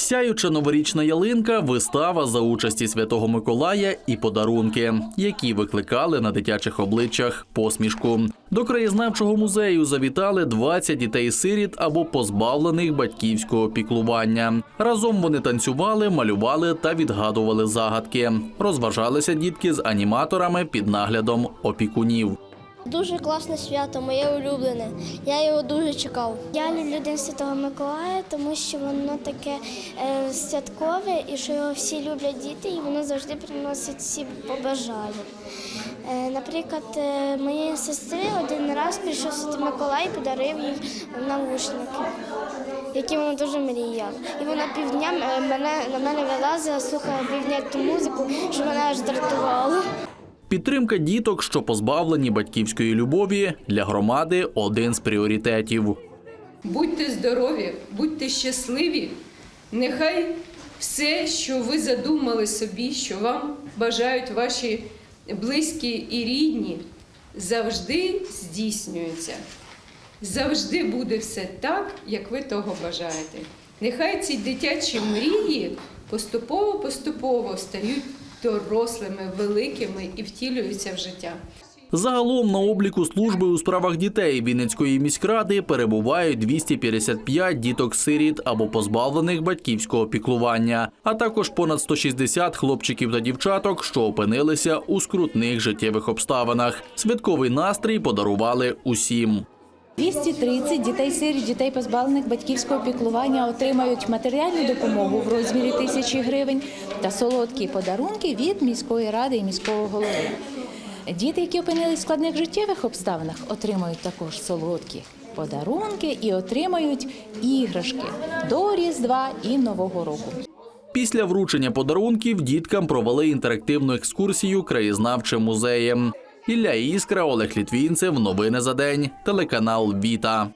Сяюча новорічна ялинка, вистава за участі Святого Миколая і подарунки, які викликали на дитячих обличчях посмішку. До краєзнавчого музею завітали 20 дітей-сиріт або позбавлених батьківського піклування. Разом вони танцювали, малювали та відгадували загадки. Розважалися дітки з аніматорами під наглядом опікунів. Дуже класне свято, моє улюблене. Я його дуже чекав. Я люблю День Святого Миколая, тому що воно таке е, святкове і що його всі люблять діти, і воно завжди приносить всі побажання. Е, наприклад, е, моєї сестри один раз прийшов Святий Миколай і подарив їй навушники, які вона дуже мріяла. І вона півдня е, мене, на мене вилазила, слухала півдня ту музику, що мене аж дратувало. Підтримка діток, що позбавлені батьківської любові, для громади один з пріоритетів. Будьте здорові, будьте щасливі. Нехай все, що ви задумали собі, що вам бажають ваші близькі і рідні, завжди здійснюється. Завжди буде все так, як ви того бажаєте. Нехай ці дитячі мрії поступово-поступово стають дорослими, великими і втілюються в життя. Загалом на обліку служби у справах дітей Вінницької міськради перебувають 255 діток-сиріт або позбавлених батьківського піклування, а також понад 160 хлопчиків та дівчаток, що опинилися у скрутних життєвих обставинах. Святковий настрій подарували усім. 230 дітей сиріт, дітей позбавлених батьківського піклування отримають матеріальну допомогу в розмірі тисячі гривень та солодкі подарунки від міської ради і міського голови. Діти, які опинились в складних життєвих обставинах, отримають також солодкі подарунки і отримають іграшки до Різдва і Нового року. Після вручення подарунків діткам провели інтерактивну екскурсію краєзнавчим музеєм. Ілля Іскра, Олег Літвінцев. Новини за день. Телеканал Віта.